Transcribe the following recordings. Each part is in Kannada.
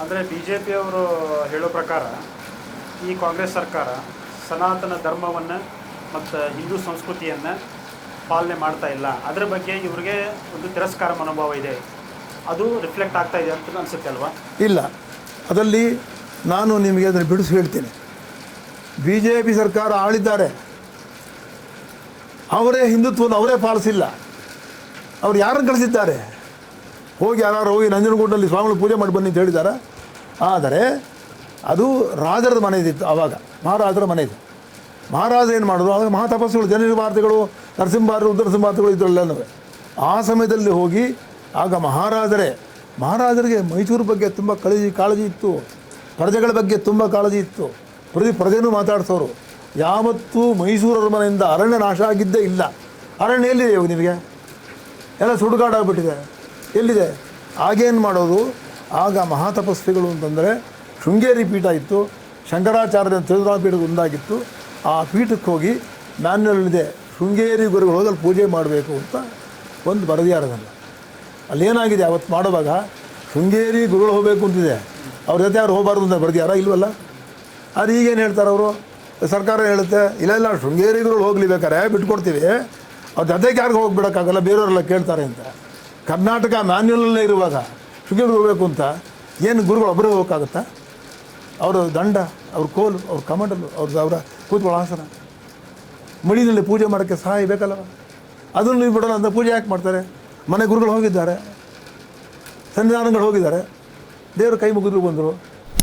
ಅಂದರೆ ಬಿ ಜೆ ಪಿಯವರು ಹೇಳೋ ಪ್ರಕಾರ ಈ ಕಾಂಗ್ರೆಸ್ ಸರ್ಕಾರ ಸನಾತನ ಧರ್ಮವನ್ನು ಮತ್ತು ಹಿಂದೂ ಸಂಸ್ಕೃತಿಯನ್ನು ಪಾಲನೆ ಮಾಡ್ತಾ ಇಲ್ಲ. ಅದರ ಬಗ್ಗೆ ಇವರಿಗೆ ಒಂದು ತಿರಸ್ಕಾರ ಮನೋಭಾವ ಇದೆ. ಅದು ರಿಫ್ಲೆಕ್ಟ್ ಆಗ್ತಾ ಇದೆ ಅಂತ ಅನಿಸುತ್ತೆ ಅಲ್ವಾ? ಇಲ್ಲ. ಅದರಲ್ಲಿ ನಾನು ನಿಮಗೆ ಅದನ್ನು ಬಿಡಿಸಿ ಹೇಳ್ತೀನಿ. ಬಿ ಜೆ ಪಿ ಸರ್ಕಾರ ಆಳಿದ್ದಾರೆ. ಅವರೇ ಹಿಂದುತ್ವವನ್ನು ಅವರೇ ಪಾಲಿಸಿಲ್ಲ. ಅವ್ರು ಯಾರನ್ನು ಕಳಿಸಿದ್ದಾರೆ? ಹೋಗಿ ಯಾರು ಹೋಗಿ ನಂಜನಗೂಡಲ್ಲಿ ಸ್ವಾಮಿಗಳು ಪೂಜೆ ಮಾಡಿ ಬನ್ನಿ ಅಂತ ಹೇಳಿದ್ದಾರೆ ಆದರೆ ಅದು ರಾಜರ ಮನೆ ಇದ್ದಿತ್ತು ಆವಾಗ ಮಹಾರಾಜರ ಮನೆ ಇದೆ ಮಹಾರಾಜ ಏನು ಮಾಡೋದು ಆವಾಗ ಮಹಾತಪಸ್ಸುಗಳು ಜನರ ಭಾರತಿಗಳು ನರಸಿಂಹಾರ ರುದ್ರಸಿಂಹಾರ್ತಿಗಳು ಇದ್ರಲ್ಲೆಲ್ಲವೇ ಆ ಸಮಯದಲ್ಲಿ ಹೋಗಿ ಆಗ ಮಹಾರಾಜರೇ, ಮಹಾರಾಜರಿಗೆ ಮೈಸೂರು ಬಗ್ಗೆ ತುಂಬ ಕಾಳಜಿ ಕಾಳಜಿ ಇತ್ತು. ಪ್ರಜೆಗಳ ಬಗ್ಗೆ ತುಂಬ ಕಾಳಜಿ ಇತ್ತು. ಪ್ರತಿ ಪ್ರಜೆನೂ ಮಾತಾಡ್ಸೋರು. ಯಾವತ್ತೂ ಮೈಸೂರು ಅರಮನೆಯಿಂದ ಅರಣ್ಯ ನಾಶ ಆಗಿದ್ದೇ ಇಲ್ಲ. ಅರಣ್ಯ ಎಲ್ಲಿದೆ ಇವಾಗ ನಿಮಗೆ? ಎಲ್ಲ ಸುಡುಗಾಡಾಗ್ಬಿಟ್ಟಿದೆ. ಎಲ್ಲಿದೆ? ಆಗೇನು ಮಾಡೋದು? ಆಗ ಮಹಾತಪಸ್ವಿಗಳು ಅಂತಂದರೆ ಶೃಂಗೇರಿ ಪೀಠ ಇತ್ತು. ಶಂಕರಾಚಾರ್ಯ ತ್ರಿದುರಾ ಪೀಠ ಒಂದಾಗಿತ್ತು ಆ ಪೀಠಕ್ಕೆ ಹೋಗಿ ಮ್ಯಾನ್ಯಲ್ಲಿದೆ, ಶೃಂಗೇರಿ ಗುರುಗಳು ಹೋದಲ್ಲಿ ಪೂಜೆ ಮಾಡಬೇಕು ಅಂತ ಒಂದು ಬರೆದಿಯಾರದಲ್ಲ ಅಲ್ಲೇನಾಗಿದೆ? ಅವತ್ತು ಮಾಡುವಾಗ ಶೃಂಗೇರಿ ಗುರುಗಳು ಹೋಗಬೇಕು ಅಂತಿದೆ. ಅವ್ರ ಜೊತೆ ಯಾರು ಹೋಗಬಾರ್ದು ಅಂತ ಬರೆದಿಯಾರ ಇಲ್ವಲ್ಲ? ಅದು ಈಗೇನು ಹೇಳ್ತಾರೆ ಅವರು? ಸರ್ಕಾರ ಹೇಳುತ್ತೆ, ಇಲ್ಲ ಇಲ್ಲ, ಶೃಂಗೇರಿ ಗುರುಗಳು ಹೋಗ್ಲಿ ಬೇಕಾರೆ ಬಿಟ್ಕೊಡ್ತೀವಿ. ಅವ್ರ ಜೊತೆಗೆ ಯಾರಿಗೂ ಹೋಗಿಬಿಡೋಕ್ಕಾಗಲ್ಲ, ಬೇರೆಯವರೆಲ್ಲ ಕೇಳ್ತಾರೆ ಅಂತ. ಕರ್ನಾಟಕ ಮ್ಯಾನ್ಯಲಲ್ಲೇ ಇರುವಾಗ ಕ್ರಿಕೆಟ್ ಹೋಗಬೇಕು ಅಂತ ಏನು ಗುರುಗಳು ಒಬ್ಬರೇ ಹೋಗೋಕ್ಕಾಗುತ್ತಾ ಅವರ ದಂಡ, ಅವ್ರ ಕೋಲು, ಅವ್ರ ಕಮಂಡಲು ಅವ್ರದ್ದು ಅವರ ಕೂತ್ಕೊಳ್ಳೋ ಆಸನ. ಮಡಿನಲ್ಲಿ ಪೂಜೆ ಮಾಡೋಕ್ಕೆ ಸಹಾಯ ಬೇಕಲ್ಲ ಅದನ್ನು ನೀವು ಬಿಡೋಲ್ಲ ಅಂತ ಪೂಜೆ ಯಾಕೆ ಮಾಡ್ತಾರೆ? ಮನೆ ಗುರುಗಳು ಹೋಗಿದ್ದಾರೆ. ಸನ್ನಿಧಾನಗಳು ಹೋಗಿದ್ದಾರೆ. ದೇವರು ಕೈ ಮುಗಿದ್ರು ಬಂದರು.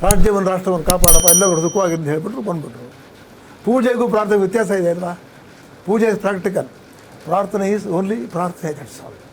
ರಾಜ್ಯವನ್ನು, ರಾಷ್ಟ್ರವನ್ನು ಕಾಪಾಡಪ್ಪ, ಎಲ್ಲರೂ ಅಂತ ಹೇಳಿಬಿಟ್ರು, ಬಂದ್ಬಿಟ್ರು. ಪೂಜೆಗೂ ಪ್ರಾರ್ಥನೆ ವ್ಯತ್ಯಾಸ ಇದೆ ಅಲ್ವಾ? ಪೂಜೆ ಇಸ್ ಪ್ರಾಕ್ಟಿಕಲ್ ಪ್ರಾರ್ಥನೆ ಈಸ್ ಓನ್ಲಿ ಪ್ರಾರ್ಥನೆ ಆಲ್